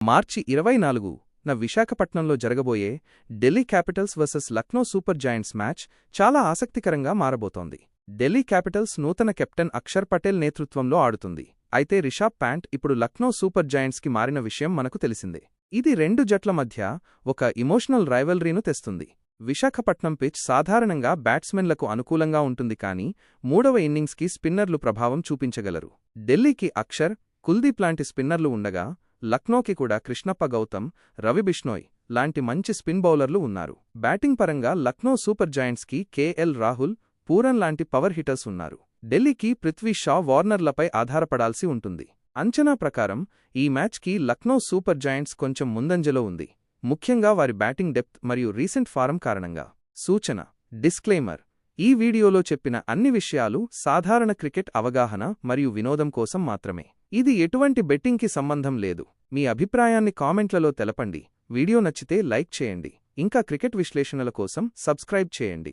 మార్చి ఇరవై నాలుగు న విశాఖపట్నంలో జరగబోయే Delhi Capitals versus Lucknow Super Giants match చాలా ఆసక్తికరంగా మారబోతోంది. ఢిల్లీ క్యాపిటల్స్ నూతన కెప్టెన్ అక్షర్ పటేల్ నేతృత్వంలో ఆడుతుంది. అయితే రిషాబ్ ప్యాంట్ ఇప్పుడు లక్నో సూపర్ జాయింట్స్కి మారిన విషయం మనకు తెలిసిందే. ఇది రెండు జట్ల మధ్య ఒక ఇమోషనల్ రైవల్రీను తెస్తుంది. విశాఖపట్నం పిచ్ సాధారణంగా బ్యాట్స్మెన్లకు అనుకూలంగా ఉంటుంది కానీ మూడవ ఇన్నింగ్స్కి స్పిన్నర్లు ప్రభావం చూపించగలరు. ఢిల్లీకి అక్షర్ కుల్దీప్ లాంటి స్పిన్నర్లు ఉండగా లక్నోకి కూడా కృష్ణప్ప గౌతమ్ రవి బిష్నోయ్ లాంటి మంచి స్పిన్ బౌలర్లు ఉన్నారు. బ్యాటింగ్ పరంగా లక్నో సూపర్ జాయింట్స్కి కేఎల్ రాహుల్ పూరన్ లాంటి పవర్ హిటర్స్ ఉన్నారు. ఢిల్లీకి పృథ్వీ షా వార్నర్లపై ఆధారపడాల్సి ఉంటుంది. అంచనా ప్రకారం ఈ మ్యాచ్కి లక్నో సూపర్ జాయింట్స్ కొంచెం ముందంజలో ఉంది. ముఖ్యంగా వారి బ్యాటింగ్ డెప్త్ మరియు రీసెంట్ ఫారం కారణంగా. సూచన డిస్క్లైమర్ ఈ వీడియోలో చెప్పిన అన్ని విషయాలు సాధారణ క్రికెట్ అవగాహన మరియు వినోదం కోసం మాత్రమే. ఇది ఎటువంటి బెట్టింగ్కి సంబంధం లేదు. మీ అభిప్రాయాన్ని కామెంట్లలో తెలపండి. వీడియో నచ్చితే లైక్ చేయండి. ఇంకా క్రికెట్ విశ్లేషణల కోసం సబ్స్క్రైబ్ చేయండి.